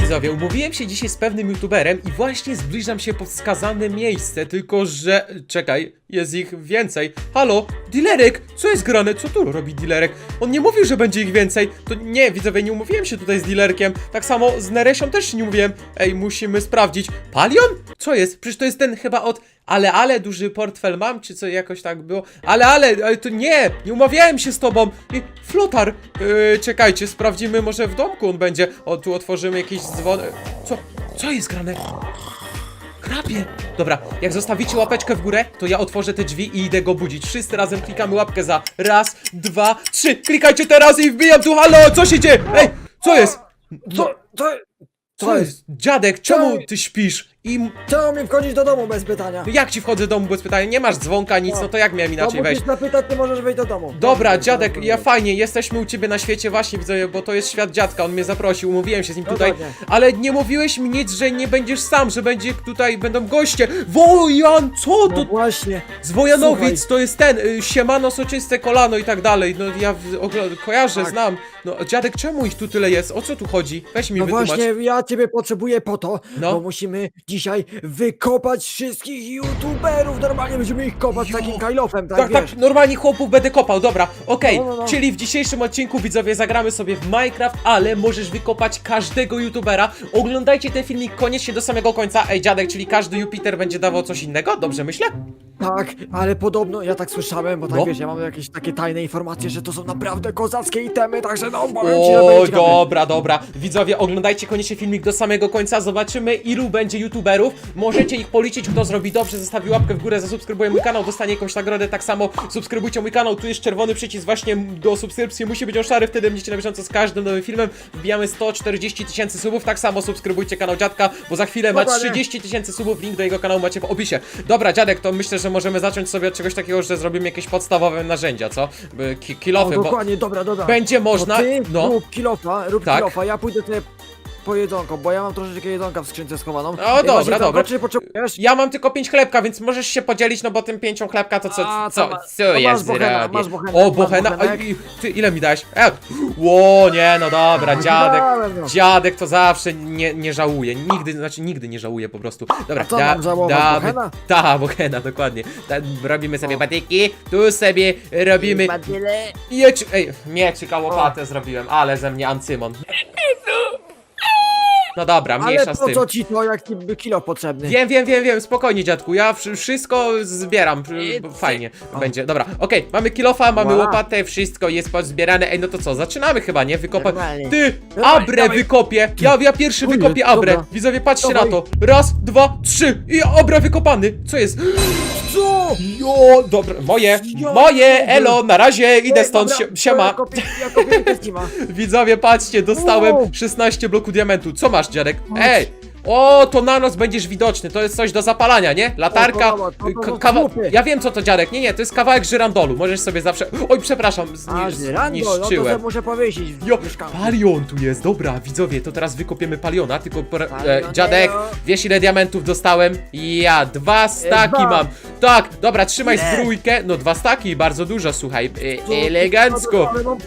Widzowie, umówiłem się dzisiaj z pewnym youtuberem i właśnie zbliżam się pod wskazane miejsce, tylko że... Czekaj, jest ich więcej. Halo, dilerek, co jest grane? Co tu robi dilerek? On nie mówił, że będzie ich więcej. To nie, widzowie, nie umówiłem się tutaj z dilerkiem. Tak samo z Neresią też nie umówiłem. Ej, musimy sprawdzić. Palion? Co jest? Przecież to jest ten chyba od... Ale, ale, duży portfel mam, czy co jakoś tak było? Ale, ale, ale to nie, nie umawiałem się z tobą. I, flotar, yy, czekajcie, sprawdzimy, może w domku on będzie. O, tu otworzymy jakiś dzwon... Co? Co jest grane? Chrapie! Dobra, jak zostawicie łapeczkę w górę, to ja otworzę te drzwi i idę go budzić. Wszyscy razem klikamy łapkę za raz, dwa, trzy. Klikajcie teraz i wbijam tu, halo, co się dzieje? Ej, co jest? Co, co, Co jest? Dziadek, czemu ty śpisz? I m- czemu mi wchodzić do domu bez pytania? no jak ci wchodzę do domu bez pytania? Nie masz dzwonka, nic, no to jak miałem inaczej no, wejść? musisz zapytać, ty możesz wejść do domu. Dobra, Dobrze, dziadek, dobrze, ja dobrze. fajnie, jesteśmy u ciebie na świecie właśnie, widzę, bo to jest świat dziadka, on mnie zaprosił, umówiłem się z nim tutaj, Dokładnie. ale nie mówiłeś mi nic, że nie będziesz sam, że będzie tutaj, będą goście. Wojan, co No to? właśnie. Z Wojanowic, Słuchaj. to jest ten, y, siemano, soczyste kolano i tak dalej, no ja w, ogl- kojarzę, Tak. znam. No, dziadek, czemu ich tu tyle jest? O co tu chodzi? Weź mi No wytłumacz. właśnie, ja ciebie potrzebuję po to, No. bo musimy dzisiaj wykopać wszystkich youtuberów. Normalnie będziemy ich kopać Jo. takim kajlofem, tak, Tak, wiesz. tak, normalnie chłopów będę kopał, dobra, okej, No, no, no. czyli w dzisiejszym odcinku widzowie zagramy sobie w Minecraft, ale możesz wykopać każdego youtubera, oglądajcie ten filmik koniecznie do samego końca, ej dziadek, czyli każdy Jupiter będzie dawał coś innego, dobrze myślę? Tak, ale podobno, ja tak słyszałem, bo tak No. wiesz, ja mam jakieś takie tajne informacje, że to są naprawdę kozackie itemy, także no, powiem ci, że O, będzie dobra, dobra. Widzowie, oglądajcie koniecznie filmik do samego końca. Zobaczymy, ilu będzie youtuberów. Możecie ich policzyć, kto zrobi dobrze. Zostawi łapkę w górę, zasubskrybuje mój kanał, dostanie jakąś nagrodę. Tak samo subskrybujcie mój kanał. Tu jest czerwony przycisk właśnie do subskrypcji. Musi być on szary, wtedy będziecie na bieżąco z każdym nowym filmem. Wbijamy 140 tysięcy subów. Tak samo subskrybujcie kanał dziadka, bo za chwilę ma Dokładnie. 30 tysięcy subów. Link do jego kanału macie w opisie. Dobra, dziadek, to myślę, że możemy zacząć sobie od czegoś takiego, że zrobimy jakieś podstawowe narzędzia, co? By- ki- O, Kilofy, bo dokładnie, dobra, dobra. będzie można. To ty No. rób kilofa, rób Tak. kilofa, ja pójdę sobie po jedzonko, bo ja mam troszeczkę jedzonka w skrzynce schowaną. O, Ej, masz dobra, jedzonko, dobra. Czy potrzebujesz? Ja mam tylko pięć chlebka, więc możesz się podzielić, no bo tym pięcią chlebka to co, A, co, co to masz ja bochena, zrobię? masz O, masz bochena, bochenek. a, i- ty ile mi dałeś? E, ło, nie, no dobra, dziadek, Dałem, no. dziadek to zawsze nie, nie żałuje, nigdy, znaczy nigdy nie żałuje po prostu. Dobra, A co mam żałować, bochena? ta, bochena, dokładnie. Da, robimy sobie patyki, tu sobie robimy mieczy, ej, mieczyka łopatę zrobiłem, ale ze mnie ancymon. No dobra, Ale mniejsza z po tym. co ci to, jak ci by kilo potrzebny? Wiem, wiem, wiem, wiem, spokojnie dziadku, ja wszy- wszystko zbieram, fajnie będzie. Dobra, okej, mamy kilofa, mamy Voilà. łopatę, wszystko jest pozbierane. Ej, no to co, zaczynamy chyba, nie? Wykopać. Normalnie. Ty, Dawaj, abrę dawaj. wykopię, ja, ja pierwszy Kurde, wykopię abrę. dobra. Widzowie, patrzcie Dawaj. na to. Raz, dwa, trzy i abra wykopany. Co jest? Co? Jo, dobra, moje, Jo, moje, elo, na razie, idę stąd, sie- siema. Widzowie, patrzcie, dostałem Wow. 16 bloku diamentu. Co masz, dziadek? Ej! O, to na noc będziesz widoczny. To jest coś do zapalania, nie? Latarka. O, to- to- to- k- to kawa- słupy. Ja wiem, co to dziadek. Nie, nie, to jest kawałek żyrandolu. Możesz sobie zawsze. Oj, przepraszam, A, zni- żyrandol, no to sobie zniszczyłem. muszę powiesić w Jo, palion tu jest, dobra, widzowie, to teraz wykopiemy paliona, tylko e, Palionero. dziadek, wiesz ile diamentów dostałem? Ja, dwa staki dwa. mam. Tak, dobra, trzymaj Nie. zbrójkę, no dwa staki, bardzo dużo, słuchaj, Co? e, elegancko. Ale mam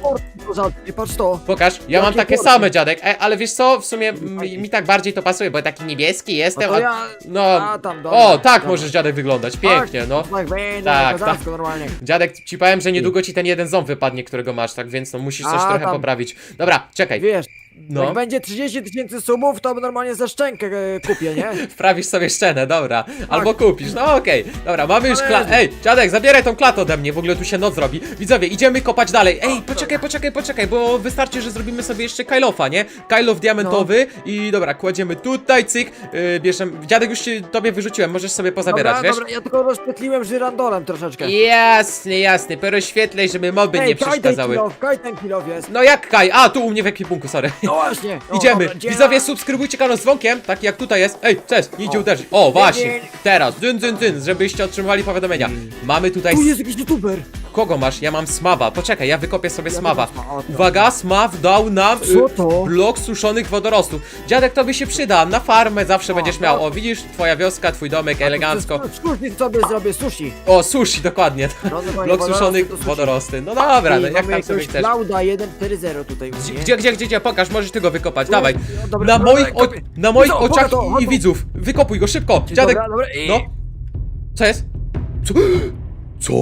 kozackie, patrz to. Pokaż, ja mam Jakie takie porty? same, dziadek, e, ale wiesz co, w sumie mi, mi tak bardziej to pasuje, bo taki niebieski jestem, No to a- ja... no, A, tam, dobra, o, tak dobra. możesz dziadek wyglądać, pięknie, no. Tak, Tak, tak, tak. normalnie. Dziadek, ci powiem, że niedługo ci ten jeden ząb wypadnie, którego masz, tak więc no musisz coś A, trochę tam. poprawić. Dobra, czekaj, Wiesz, no. jak będzie 30 tysięcy subów, to normalnie za szczękę e, kupię, nie? Wprawisz sobie szczenę, dobra. Albo kupisz, no okej. Dobra, mamy już klatę. Ej, dziadek, zabieraj tą klatę ode mnie, w ogóle tu się noc robi. Widzowie, idziemy kopać dalej. Ej, poczekaj, poczekaj, poczekaj, bo wystarczy, że zrobimy sobie jeszcze Kailofa, nie? Kailof diamentowy i dobra, kładziemy tutaj, cyk, yy, bierzemy. Dziadek już ci, tobie wyrzuciłem, możesz sobie pozabierać, dobra, wiesz? dobra, ja tylko rozświetliłem żyrandolem troszeczkę. Jasne, jasne, porozświetlej, żeby moby Ej, nie kaj ten przeszkadzały. kilof, kaj ten kilof jest. No jak Kaj? A, tu u mnie w ekwipunku, sorry. No właśnie. No, Idziemy! dobra. Widzowie, subskrybujcie kanał z dzwonkiem, tak jak tutaj jest. Ej, cześć, nie idzie O. uderzyć. O, właśnie, Nie, nie. teraz, dyn, dyn, dyn, żebyście otrzymywali powiadomienia. Mamy tutaj... Tu jest jakiś youtuber. Kogo masz? Ja mam smawa. Poczekaj, ja wykopię sobie Ja smawa. też mam smawa, o, to. Uwaga, smaw dał nam Co y, to? blok suszonych wodorostów. Dziadek, to by się przyda. Na farmę zawsze O, będziesz miał. O, widzisz? Twoja wioska, twój domek, elegancko. Sushi sobie zrobię, sushi. O, sushi, dokładnie. No, no, Blok wodorosty suszonych to sushi. wodorosty. No dobra, no, jak mamy tam sobie jakiegoś chcesz. Klauda 1.4.0 tutaj. u Gdzie, mnie. gdzie, gdzie, gdzie, gdzie? Pokaż, możesz ty go wykopać, dawaj. No, dobra, Na dobra, moich, o, kopię. na moich oczach dobra, i, widzów. Wykopuj go szybko. Dziadek, Dobra, dobra, i- no. Co jest? Co? Co?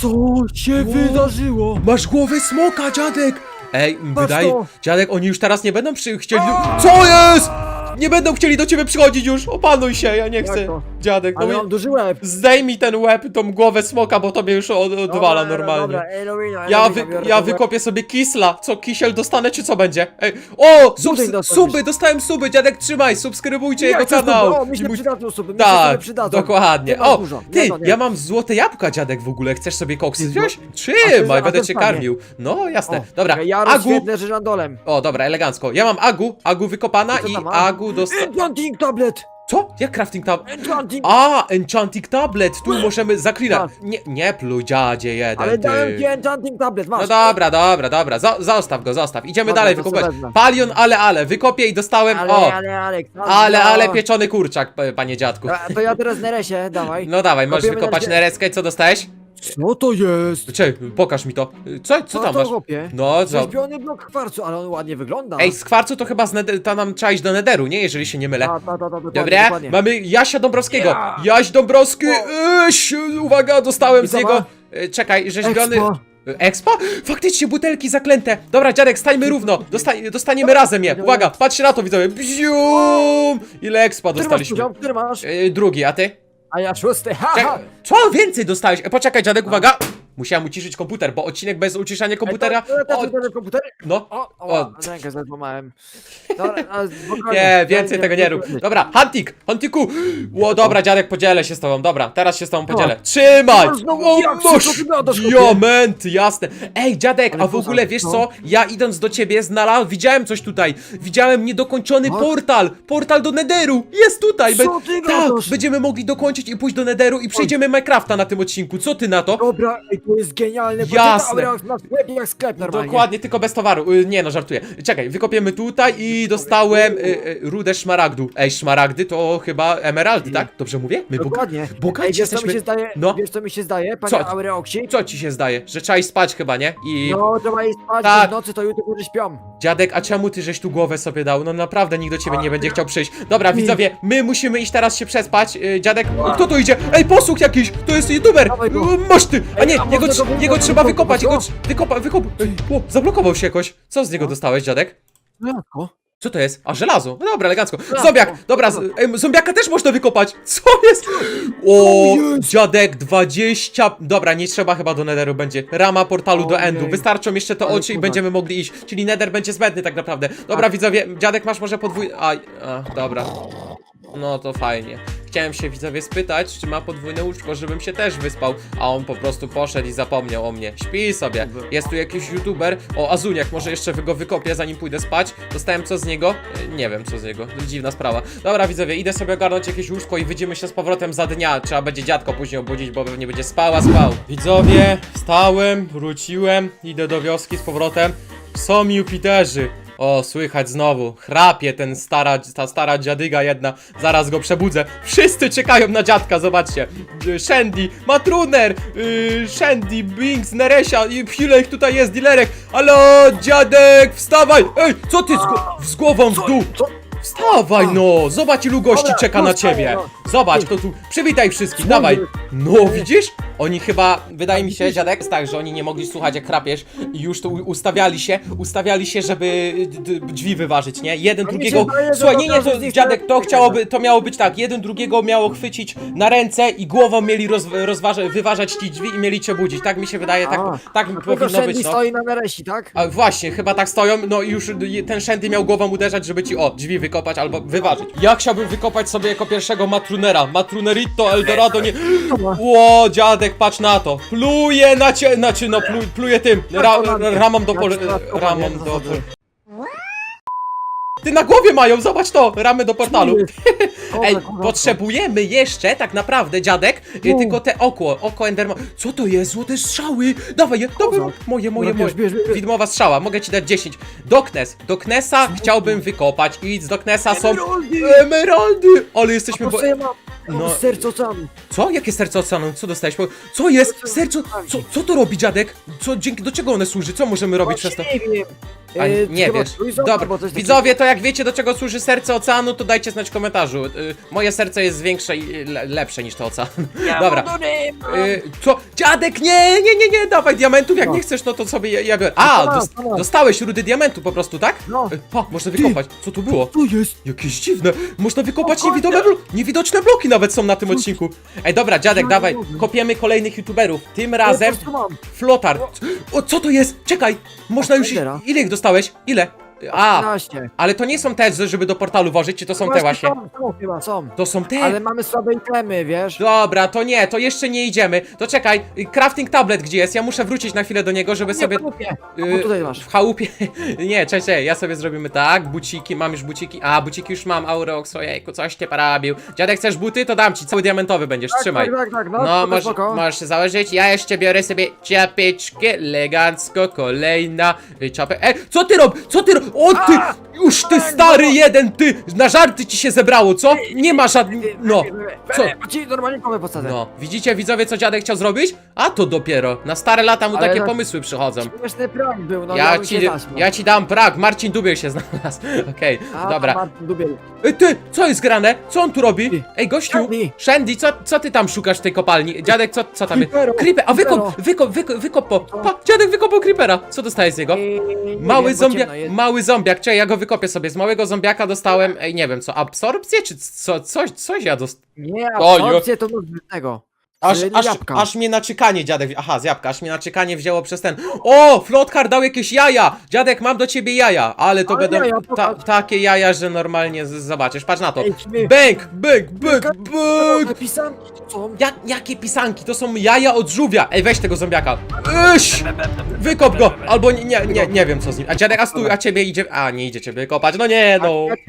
Co się wydarzyło? Masz głowę smoka, dziadek! Ej, wydaje... to. Dziadek, oni już teraz nie będą przy... chcieli... Co jest? Nie będą chcieli do ciebie przychodzić już! Opanuj się, ja nie Jak chcę. to? Dziadek, no Ale mam duży łeb. Zdejmij ten łeb, tą głowę smoka, bo tobie już od, odwala Dobra, normalnie. Dobra, Elowina, Ja, wy, ja wykopię sobie kisla. Co, kisiel dostanę, czy co będzie? Ej, o! Sub, Budyń dostaniesz. suby, dostałem suby, dziadek, trzymaj, subskrybujcie jego kanał. O, mi I się mój- przydadzą suby, mi się Tak, przydadzą. dokładnie. Nie O, dużo. ty, Nie, nie. ja mam złote jabłka, dziadek, w ogóle. Chcesz sobie koksy wziąć? A Trzymaj, będę cię fajnie. karmił. No, jasne. O, Dobra, Ja Agu. rozświetlę żyrandolem. O, dobra, elegancko. Ja mam Agu, Agu wykopana Co i tam? Agu Enchanting tablet! Co? Jak crafting tab... Enchanting! A, Enchanting Tablet, tu możemy zaklinać. Nie, nie pluj, dziadzie jeden, Ale dałem ci enchanting tablet, masz. No dobra, dobra, dobra, Zo zostaw go, zostaw. Idziemy Dobra, dalej to wykopać. sobie wezmę. Palion, ale, ale, wykopię i dostałem, Ale, o, ale, ale, no. ale, ale pieczony kurczak, p- panie dziadku. To ja teraz Neresie, dawaj. No dawaj, możesz Kopiemy wykopać na- nereskę, co dostałeś? Co to jest? Cze, pokaż mi to. Co, co Co tam to masz? chłopie? No, co? Rzeźbiony blok kwarcu, ale on ładnie wygląda. Ej, z kwarcu to chyba z ned- to nam trzeba iść do nederu, nie? Jeżeli się nie mylę. Ta, ta, ta, ta, dokładnie, Dobra, dokładnie. mamy Jasia Dąbrowskiego. Ja. Jaś Dąbrowski, Eś, uwaga, dostałem I z co niego. ma? e, Czekaj, rzeźbiony. Expo. Expo? Faktycznie butelki zaklęte. Dobra, dziadek, stańmy równo. Dosta dostaniemy razem je. Uwaga, patrzcie na to, widzowie. Bzium! Ile expa Który masz dostaliśmy? poziom? Który masz? E, drugi, a ty? A ja szósty, ha, Czek co więcej dostałeś? E, poczekaj, dziadek, uwaga. Musiałem uciszyć komputer, bo odcinek bez uciszania komputera. Ej, to- to- to- to- to- komputer? no. O, O. o, rękę złamałem. Dobra, a. Nie, więcej tego nie rób. Dobra, Huntik, Huntiku! Ło, dobra, dziadek, podzielę się z tobą. Dobra, teraz się z tobą podzielę. Trzymaj! No, O, gadasz, chłopie. Diamenty, jasne. Ej, dziadek, a w ogóle wiesz no. co? Ja idąc do ciebie znalazłem, widziałem coś tutaj. Widziałem niedokończony Tak? portal. Portal do Nederu. Jest tutaj. Be- Co ty tak, będziemy mogli dokończyć i pójść do Nederu i przejdziemy Minecrafta na tym odcinku. Co ty na to? Dobra, ej, to jest genialne. Jasne. Jasne. Na sklepie jak sklep normalnie. Dokładnie, tylko bez towaru. Y, Nie no, żartuję. Czekaj, wykopiemy tutaj i dostałem y, y, rudę szmaragdu. Ej, szmaragdy to chyba emeraldy, tak? Dobrze mówię? My boga- Dokładnie. bogaci Ej, wiesz co mi jesteśmy. się zdaje? No. Wiesz co mi się zdaje, Co? panie? Co ci się zdaje? Że trzeba iść spać chyba, nie? I... No, trzeba iść spać, Tak. tak. w nocy to YouTuberzy śpią. Dziadek, a czemu ty żeś tu głowę sobie dał? No naprawdę nikt do ciebie nie będzie chciał przyjść. Dobra, Nie. widzowie, my musimy iść teraz się przespać. Yy, dziadek, kto tu idzie? Ej, posłuch jakiś! To jest youtuber! Dawaj go. Yy, Masz ty! A Ej, nie, a jego, jego trzeba wy- wykopać, jego wykopa, wykop... Ej, o, zablokował się jakoś. Co z niego dostałeś, dziadek? No jak Co to jest? A, żelazo. No dobra, elegancko. Żelazo. Zombiak, dobra, z, ej, zombiaka też można wykopać. Co jest? O, jest? dziadek, 20... Dobra, nie trzeba chyba do Netheru będzie. Rama portalu do Ojej. Endu. Wystarczą jeszcze te Ale oczy i kurwa. będziemy mogli iść. Czyli Nether będzie zbędny tak naprawdę. Dobra, widzowie, dziadek masz może podwój... Aj, a, dobra. No to fajnie. Chciałem się widzowie spytać, czy ma podwójne łóżko, żebym się też wyspał, a on po prostu poszedł i zapomniał o mnie. Śpi sobie. Jest tu jakiś youtuber, o Azuniak, może jeszcze go wykopię zanim pójdę spać. Dostałem co z niego? E, Nie wiem co z niego, dziwna sprawa. Dobra widzowie, idę sobie ogarnąć jakieś łóżko i widzimy się z powrotem za dnia. Trzeba będzie dziadko później obudzić, bo pewnie będzie spała, spał. Widzowie, wstałem, wróciłem, idę do wioski z powrotem. Są Jupiterzy. O, słychać znowu. Chrapie ten stara, ta stara dziadyga jedna. Zaraz go przebudzę. Wszyscy czekają na dziadka, zobaczcie. Y, Shandy, Matruner, yy, Shandy, Binks, Neresia i ile ich tutaj jest, dilerek. Halo, dziadek, wstawaj! Ej, co ty z, z głową w dół? Co? Wstawaj no! Zobacz ilu gości Dobra, czeka na wstaję, ciebie! no. Zobacz, to tu. Przywitaj wszystkich, dawaj! No, widzisz? Oni chyba, wydaje mi się, dziadek, jest tak, że oni nie mogli słuchać jak chrapiesz i już tu ustawiali się, ustawiali się, żeby d- d- drzwi wyważyć, nie? Jeden A mi drugiego. wydaje, że Słuchaj, nie, nie, to dziadek, to chciałoby, to miało być tak, jeden drugiego miało chwycić na ręce i głową mieli roz, rozważa, wyważać ci drzwi i mieli cię budzić. Tak mi się wydaje, tak, A, tak Tylko powinno Shandy być, no. stoi na Neresi, tak? A właśnie, chyba tak stoją, no i już ten Shandy miał głową uderzać, żeby ci, o, drzwi wykopać albo wyważyć. Ja chciałbym wykopać sobie jako pierwszego Matrunera. Matrunerito, Eldorado, nie... Ło, dziadek, patrz na to. Pluje na cie... Znaczy, no, plu, pluje tym, ra, ramą do pole... Ramą do... Ty na głowie mają, zobacz to, ramy do portalu. Ej, potrzebujemy jeszcze, tak naprawdę, dziadek, y, No. tylko te oko, oko Enderman. Co to jest? Złote strzały! Dawaj je, dawaj, Kozak. moje, moje, Dobra, moje. bierz, bierz, bierz. Widmowa strzała, mogę ci dać 10. Doknes, Doknesa chciałbym wykopać. Idź z Doknesa są Emeraldy! Ale jesteśmy... Bo... No. No. Serce oceanu. Co? Jakie serce oceanu? Co dostałeś? Po- Co jest? Serce... Co, co to robi dziadek? Co, dzięki, do czego one służy? Co możemy robić przez to? Właśnie Nie wiem. A, E, nie chyba wiesz. trójząb Dobra, albo coś takiego. widzowie, to jak wiecie do czego służy serce oceanu, to dajcie znać w komentarzu. Y, moje serce jest większe i le lepsze niż to ocean. Ja Dobra. mam. Co? Dziadek, nie, nie, nie, nie, dawaj diamentów, jak No. nie chcesz, no to sobie ja, ja biorę. A, to masz, dos to masz. dostałeś rudy diamentu po prostu, tak? No. Y, Pa, można wykopać. Co tu było? Co jest? Jakieś dziwne. Można wykopać O kurde. niewidome blo niewidoczne bloki nawet są na tym odcinku. Ej, dobra, dziadek, Ja dawaj, nie mogę. kopiemy kolejnych youtuberów. Tym razem Ja po prostu mam. flotar. O, co to jest? Czekaj, można już... Ile ich dostałeś? Ile? A, 15. ale to nie są te, żeby do portalu włożyć, czy to są te właśnie? Są, są chyba, są. To są te. Ale mamy słabe itemy, wiesz? Dobra, to nie, to jeszcze nie idziemy. To czekaj, y, crafting tablet gdzie jest? Ja muszę wrócić na chwilę do niego, żeby Nie, sobie... kupię. y, O, tutaj masz. W chałupie. Nie, cześć, ja sobie zrobimy tak. Buciki, mam już buciki. A, buciki już mam, Aurox, ojejku, coś ty parabił. Dziadek, chcesz buty? To dam ci, cały diamentowy będziesz, Tak, trzymaj. Tak, tak, tak, no, No, spoko, możesz, spoko. możesz się założyć. Ja jeszcze biorę sobie ciapeczkę, elegancko, kolejna y, czapę. E, co ty rob? Co ty rob? O ty! Już ty stary no! jeden, ty! Na żarty ci się zebrało, co? Nie ma żadnych... No. Co? Ci normalnie posadzę. No, widzicie widzowie co dziadek chciał zrobić? A to dopiero. Na stare lata mu Ale takie tak- pomysły przychodzą. Śmieszny prank był, no Ja bym ci, się zaśmiał. ja ci dam prak, Marcin Dubiel się znalazł. Okej, A, dobra. Martin Dubiel. Ej, ty, co jest grane? Co on tu robi? Ej, gościu, Shandy. Shandy, co, co ty tam szukasz w tej kopalni? Dziadek, co, co tam jest? Creepero, Creeper, a wykop, creepero. wykop, wykop, wykop, po. Pa, dziadek wykopał creepera. Co dostajesz z niego? Nie Mały wiem, bo zombia, ciemno jest. mały zombiak, czekaj, ja go wykopię sobie. Z małego zombiaka dostałem, ej, nie wiem co, absorpcję, czy co, coś, coś ja dostałem. Nie, O, absorpcję to z tego. Aż, aż, jabłka. aż mnie na czekanie dziadek, aha z jabłka, aż mnie na czekanie wzięło przez ten O, Flotkar dał jakieś jaja, dziadek mam do ciebie jaja, ale to Ale będą jaja, ta, pokaż. takie jaja, że normalnie z, zobaczysz, patrz na to. Ej, Bęk, bęk, bęk, bęk! Napisanki to są. Jak, jakie pisanki, to są jaja od żółwia. Ej, weź tego zombiaka. Iś! Wykop go, albo nie, nie, nie, nie wiem co z nim. A dziadek, a stój, a ciebie idzie, a nie idzie ciebie kopać, no nie no. Ja cię.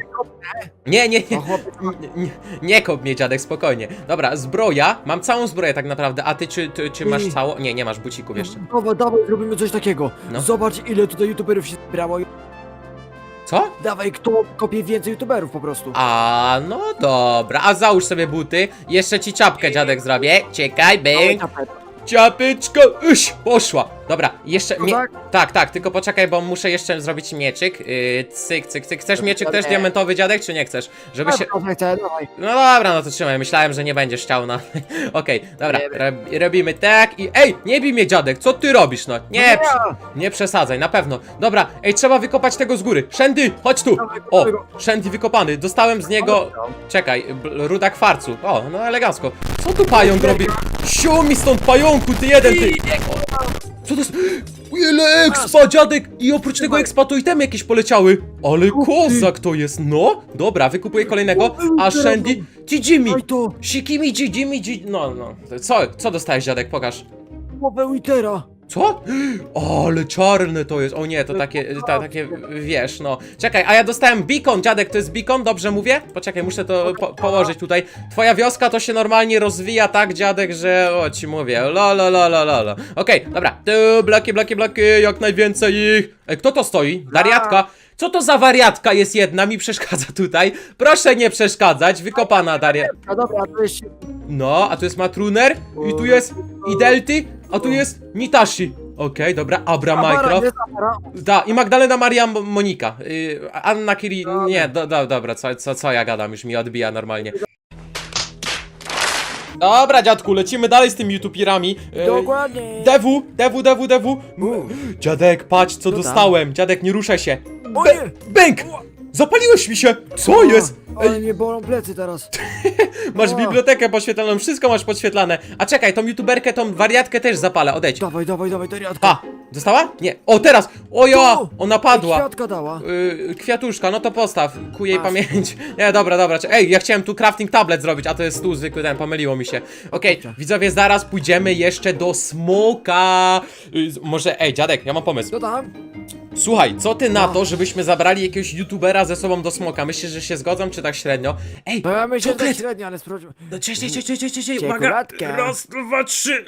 Nie, nie, No nie chłopie, nie, nie, nie kop mnie dziadek, spokojnie. Dobra, zbroja, mam całą zbroję tak naprawdę, a ty czy, ty, czy masz całą? Nie, nie masz bucików jeszcze. Dawaj, dawaj, zrobimy coś takiego. No. Zobacz ile tutaj youtuberów się zbierało. Co? Dawaj, kto kopie więcej youtuberów po prostu. A, no dobra, a załóż sobie buty. Jeszcze ci czapkę dziadek zrobię. Czekaj, Dawaj, bęk. tapet. Ciapeczka, iś, poszła. Dobra, jeszcze, mie- Tak? tak, tak, tylko poczekaj, bo muszę jeszcze zrobić mieczyk. Yy, cyk, cyk, cyk. Chcesz mieczyk też diamentowy dziadek, czy nie chcesz? Żeby się... Chcę, dawaj. No dobra, no to trzymaj, myślałem, że nie będziesz chciał, no. Okej, dobra, rob, robimy tak i... Ej, nie bij mnie dziadek, co ty robisz, no? Nie, No. Nie przesadzaj, na pewno. Dobra, ej, trzeba wykopać tego z góry. Shandy, chodź tu. O. Shandy wykopany. Dostałem z niego. Czekaj, ruda kwarcu. O, no elegancko. Co tu pająk robi? Siu mi stąd pająku, ty jeden, ty. Co to jest? Ile expa, dziadek! I oprócz tego expa to itemy jakieś poleciały. Ale kozak to jest, no. Dobra, wykupuję kolejnego. A Shandy. Daj to, Shikimi, Jijimi, Ji... No, no. Co, co dostałeś, dziadek? Pokaż. głowę Witera. Co? O, ale czarne to jest. O nie, to takie, ta, takie, wiesz, no. Czekaj, a ja dostałem beacon, dziadek, to jest beacon, dobrze mówię? Poczekaj, muszę to po położyć tutaj. Twoja wioska to się normalnie rozwija tak, dziadek, że, o, ci mówię, la la la. Okej, dobra, tu, bloki, bloki, bloki, jak najwięcej ich. Ej, kto to stoi? Wariatka. Co to za wariatka jest jedna? Mi przeszkadza tutaj. Proszę nie przeszkadzać, wykopana Daria. A dobra, to jest... No, a tu jest Matruner i tu jest Idelty, a tu jest Nitashi. Okej, dobra, Abra Minecraft. jest Amara. Da, i Magdalena Maria M- Monika. Y, Anna Kiri. Nie, do, do, dobra, co, co, co ja gadam, już mi odbija normalnie. Dobra, dziadku, lecimy dalej z tymi YouTuberami. Y, Dokładnie. Dewu, dewu, dewu, dewu. Dziadek, patrz co dostałem. Dziadek, nie ruszaj się. O Be- nie! Bęk! Zapaliłeś mi się! Co jest? Ale Ej, mnie bolą plecy teraz. masz bibliotekę podświetlaną, wszystko masz podświetlane. A czekaj, tą youtuberkę, tą wariatkę też zapalę, odejdź. Dawaj, dawaj, dawaj, Dariatka. Pa! Dostała? Nie. O, teraz! O ja! Tu! Ona padła. Kwiatka dała. Yy, kwiatuszka, no to postaw, ku jej Masz. pamięć. Nie, dobra, dobra. cze- Ej, ja chciałem tu crafting tablet zrobić, a to jest stół zwykły, ten, pomyliło mi się. Okej, Kurczę. widzowie, zaraz pójdziemy jeszcze do smoka. Yy, z- może, ej, dziadek, ja mam pomysł. Co tam? Słuchaj, co ty na No. to, żebyśmy zabrali jakiegoś youtubera ze sobą do smoka? Myślisz, że się zgodzą, czy tak średnio? Ej, No ja myślę, że tak średnio, ale sprawdźmy. No cześć, cześć, cześć, cześć, cześć, cześć, uwaga! Czekoladka. Raz, dwa, trzy,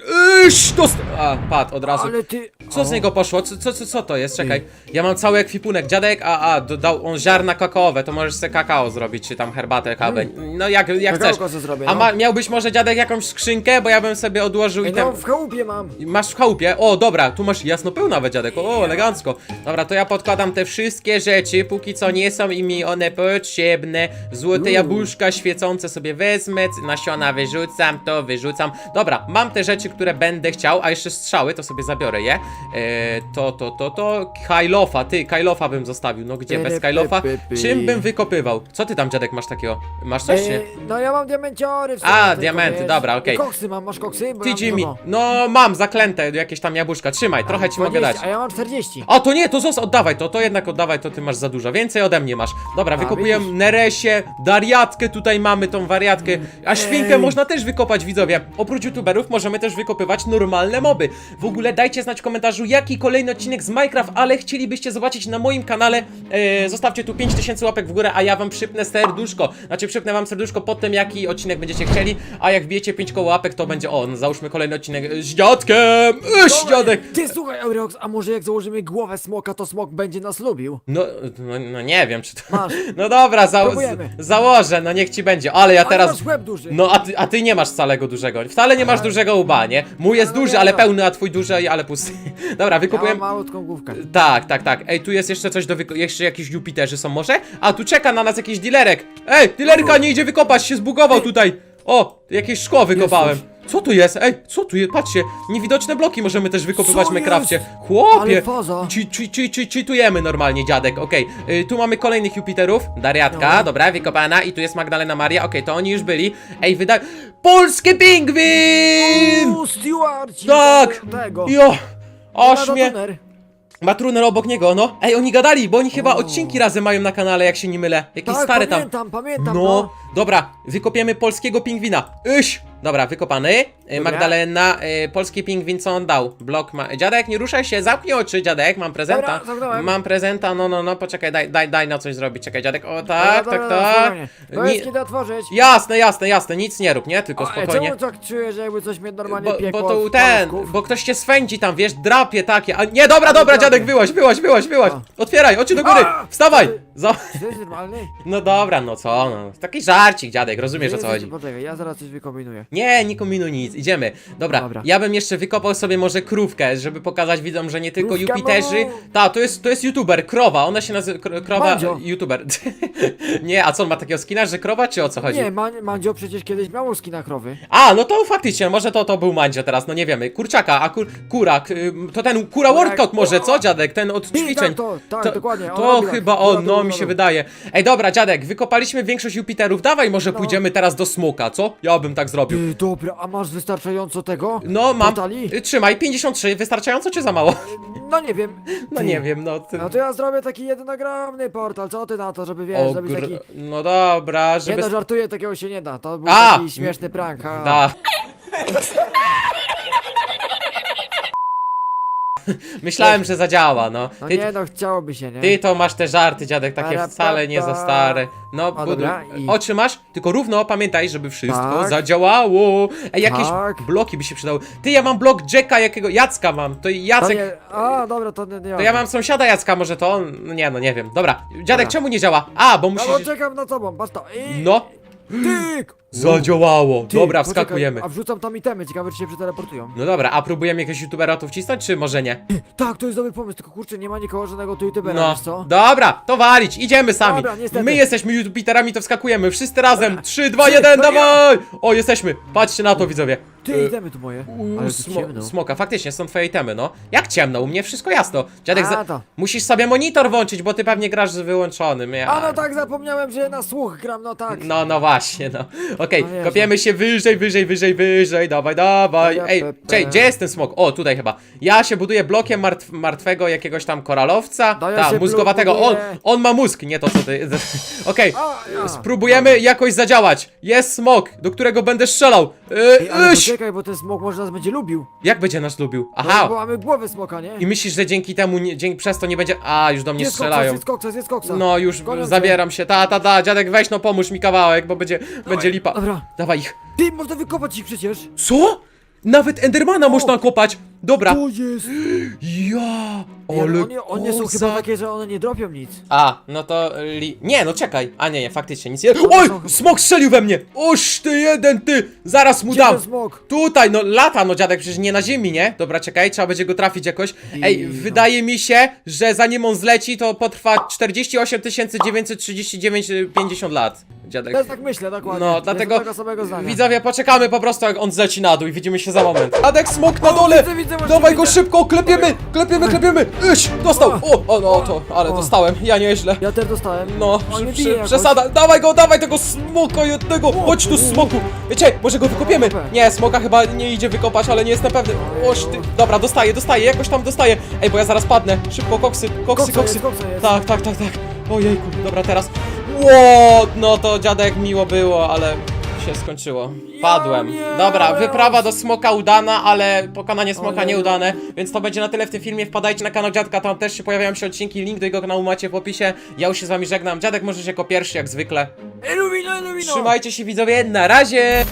Iść, dost... A, padł od razu. Ale ty... Co z niego poszło? Co, co, co, co to jest? Czekaj. Ja mam cały ekwipunek. Dziadek, a, a, dodał on ziarna kakaowe, to możesz sobie kakao zrobić, czy tam herbatę, kawę. No jak, jak chcesz. Kakałko sobie zrobię, A no. ma, miałbyś może dziadek jakąś skrzynkę, bo ja bym sobie odłożył i Ej, tam... no w chałupie mam. Masz w chałupie? O, dobra, tu masz jasno pełnawe dziadek. O, elegancko. Dobra, to ja podkładam te wszystkie rzeczy, póki co nie są i mi one potrzebne. Złote jabłuszka świecące sobie wezmę, nasiona wyrzucam, to wyrzucam. Dobra, mam te rzeczy, które będę chciał, a jeszcze strzały, to sobie zabiorę je. E, to, to, to, to. Kajlofa, ty, Kajlofa bym zostawił. No gdzie, bez py. Czym bym wykopywał? Co ty tam, dziadek, masz takiego? Masz coś? Ej, no ja mam diamenciory w sumie, A, tylko, diamenty, wiesz. dobra, okej. I koksy mam, masz koksy? Bo Ty, ja mam Jimmy, dużo. no mam zaklęte jakieś tam jabłuszka, trzymaj, trochę ci mogę 20, dać. A ja mam 40. A to nie, to oddawaj to, to jednak oddawaj, to ty masz za dużo. Więcej ode mnie masz. Dobra, A, wykopujemy widzisz? Neresie, Dariatkę tutaj mamy, tą wariatkę. A świnkę Ej. można też wykopać, widzowie. Oprócz youtuberów możemy też wykopywać normalne moby. W ogóle dajcie znać w komentarzu, jaki kolejny odcinek z Minecraft, ale chcielibyście zobaczyć na moim kanale. E, zostawcie tu 5000 łapek w górę, a ja wam przypnę serduszko. Znaczy przypnę wam serduszko pod tym, jaki odcinek będziecie chcieli, a jak wbijecie 5 koło łapek, to będzie, o, no, załóżmy kolejny odcinek z dziadkiem. Eś, Dobra, dziadek. Ty słuchaj, Aureox, a może jak założymy głowę smoka, to smok będzie nas lubił? No, no, no nie wiem, czy to... Masz. No dobra, za, Próbujemy. z, założę, no niech ci będzie, ale ja Ale teraz... masz łeb duży. No a ty, a ty nie masz wcale dużego, wcale nie masz dużego łba, nie? Mój jest No, duży, nie, ale no. pełny, a twój duży, ale pusty. Dobra, Ja wykupuję... mam główkę. Tak, tak, tak. Ej, tu jest jeszcze coś do wyko... Jeszcze jakiś Jupiterzy są może? A, tu czeka na nas jakiś dilerek. Ej, dilerka nie idzie wykopać, się zbugował tutaj. O, jakieś szkło wykopałem. Co tu jest? Ej, co tu jest? Patrzcie, niewidoczne bloki możemy też wykopywać w Co Minecrafcie. jest? Chłopie! Faza. Ci, ci, ci, ci, cheatujemy normalnie, dziadek, okej. Y, tu mamy kolejnych Jupiterów. Dariatka, No. dobra, wykopana. I tu jest Magdalena Maria, okej, to oni już byli. Ej, wyda... Polskie pingwin! Uuu, Stewarci! Tak! Tego. Jo! Rado mnie... Tuner. Ma truner obok niego, no. Ej, oni gadali, bo oni chyba odcinki razem mają na kanale, jak się nie mylę. Jakieś Tak, stare tam. pamiętam, pamiętam, No, no. dobra, wykopiemy polskiego pingwina. Iś! Dobra, wykopany. E, Dobra. Magdalena, e, polski pingwin, co on dał? Blok ma. Dziadek, nie ruszaj się, zamknij oczy, dziadek, mam prezenta. Dobra, zamknąłem. mam prezenta, no, no, no, poczekaj, daj, daj, daj na coś zrobić. Czekaj, dziadek, o tak, dobra, tak, dobra, tak. spokojnie. To jest Nie- kiedy otworzyć. Jasne, jasne, jasne, nic nie rób, nie? Tylko ej, spokojnie. Czemu tak czuję, że jakby coś mnie normalnie Bo, piekło bo to ten, paluszków? bo ktoś cię swędzi tam, wiesz, drapie takie. A nie, dobra, dobra, drapie. dziadek, wyłaź, wyłaź, wyłaź, wyłaź. A. Otwieraj, oczy do góry, A! wstawaj. Za... Normalny? No dobra, no co, no. Taki żarcik, dziadek, rozumiesz o co chodzi. Poczekaj, ja zaraz coś wykombinuję. Nie, nie kombinuj nic, idziemy. Dobra, Dobra. ja bym jeszcze wykopał sobie może krówkę, żeby pokazać widzom, że nie tylko Krówka, Jupiterzy. mu! Ta, to jest, to jest youtuber, krowa, ona się nazywa, kro- krowa, Mandzio. youtuber. nie, a co, on ma takiego skina, że krowa, czy o co chodzi? Nie, Man Mandzio przecież kiedyś miał skina krowy. A, no to faktycznie, może to, to był Mandzio teraz, no nie wiemy. Kurczaka, a kur, kura, k- to ten kura workout może, co dziadek? Ten od Ty, ćwiczeń. tak, to, tak, To- dokładnie. on To robi tak. chyba on, no mi się wydaje. Ej, dobra, dziadek, wykopaliśmy większość Jupiterów, dawaj może No. pójdziemy teraz do smoka, co? Ja bym tak zrobił. Ty, dobra, a masz wystarczająco tego? No, mam. Y, Trzymaj, 53, wystarczająco czy za mało? No nie wiem. No Ty. nie wiem, no. Ty... No to ja zrobię taki jednogramny portal, co ty na to, żeby wiesz, O, zrobić gr... taki... No dobra, Nie żeby. no, żartuję, takiego się nie da, to był A! taki śmieszny prank, ha. Da. Myślałem, że zadziała, no. No Ty, nie no, chciałoby się, nie? ty to masz te żarty, dziadek, takie Para, wcale nie za pa, pa. stare. No, A, bo- dobra, i- oczy masz, tylko równo pamiętaj, żeby wszystko Tak. zadziałało. Ej, jakieś Tak. bloki by się przydały. Ty, ja mam blok Jacka, jakiego Jacka mam. To To Jacek. nie... A, dobra, to nie... nie To ja mam sąsiada Jacka, może to on. No nie, no nie wiem. Dobra, dziadek, Dobra. czemu nie działa? A, bo No musisz. bo czekam na tobą, patrz to. I... No, Tyk! Zadziałało. Ty, Dobra, poczekaj, wskakujemy. A wrzucam tam itemy, ciekawe czy się przeteleportują. No dobra, a próbujemy jakiegoś youtubera tu wcisnąć, czy może nie? Tak, to jest dobry pomysł, tylko kurczę, nie ma nikogo żadnego tu youtubera, No, wiesz co? dobra, to walić, idziemy sami. Dobra, niestety. My jesteśmy youtuberami, to wskakujemy, wszyscy razem. 3, 2, Trzy, 1, dwa, dawaj! O, jesteśmy, patrzcie na to, widzowie. Ty, E, itemy tu moje. Ale tu smo ciemno. smoka, faktycznie, są twoje itemy, no. Jak ciemno, u mnie wszystko jasno. Dziadek, A, za to. musisz sobie monitor włączyć, bo ty pewnie grasz z wyłączonym. Ja... A no tak, zapomniałem, że na słuch gram, no tak. No, no właśnie, no. Okej, No wiesz, kopiemy się wyżej, wyżej, wyżej, wyżej, dawaj, dawaj. Ej, czej, gdzie jest ten smok? O, tutaj chyba. Ja się buduję blokiem martw martwego jakiegoś tam koralowca. No ja Tak, się mózgowatego. On, buduję. on ma mózg, nie to co ty. Okej, A, ja. spróbujemy jakoś zadziałać. Jest smok, do którego będę strzelał. Yy, Ej, ale Iś! Czekaj, bo ten smok może nas będzie lubił. Jak będzie nas lubił? No, bo Aha! mamy głowę smoka, nie? I myślisz, że dzięki temu, nie, dzięki, przez to nie będzie... A, już do mnie Jest koksa, strzelają. jest koksa, jest koksa. No już Gonią cię. zabieram się. Ta, ta, ta, dziadek weź no pomóż mi kawałek, bo będzie, będzie lipa. Dobra. Dawaj ich. Ty, można wykopać ich przecież. Co? Nawet Endermana można kopać. Dobra. To jest. Ja, Nie, ale one, one są kozak. chyba takie, że one nie dropią nic. A, no to li... Nie, no czekaj. A nie, nie, faktycznie nic nie... Oj! Smok strzelił we mnie! Oż ty jeden, ty! Zaraz mu Gdzie dam! ten smok? Tutaj, no lata, no dziadek, przecież nie na ziemi, nie? Dobra, czekaj, trzeba będzie go trafić jakoś. Ej, Cicho. wydaje mi się, że zanim on zleci, to potrwa 48 939 50 lat. Dziadek. Też tak myślę, dokładnie. No, Jestem dlatego tego samego zdania. widzowie, poczekamy po prostu jak on zleci na dół i widzimy się za moment. Adek, smok na dole! widzę, widzę, właśnie Dawaj go widzę. szybko, klepiemy, klepiemy, klepiemy! Iść, dostał! O, o, no to, ale O. dostałem, ja nieźle. Ja też dostałem. No, On mnie przy, bije jakoś. przesada, dawaj go, dawaj tego smoka jednego, chodź tu smoku. Wiecie, może go wykopiemy? Nie, smoka chyba nie idzie wykopać, ale nie jestem pewny. Oż ty, dobra, dostaję, dostaję, jakoś tam dostaję. Ej, bo ja zaraz padnę, szybko, koksy, koksy, Koksa koksy. jest, koksa jest. Tak, tak, tak, tak. Ojejku, dobra, teraz. Ło, no to dziadek miło było, ale się skończyło. Padłem. Dobra, wyprawa do smoka udana, ale pokonanie smoka nieudane, więc to będzie na tyle w tym filmie. Wpadajcie na kanał dziadka, tam też się pojawiają się odcinki, link do jego kanału macie w opisie. Ja już się z wami żegnam. Dziadek możesz jako pierwszy, jak zwykle. Illumino, Illumino! Trzymajcie się widzowie, na razie!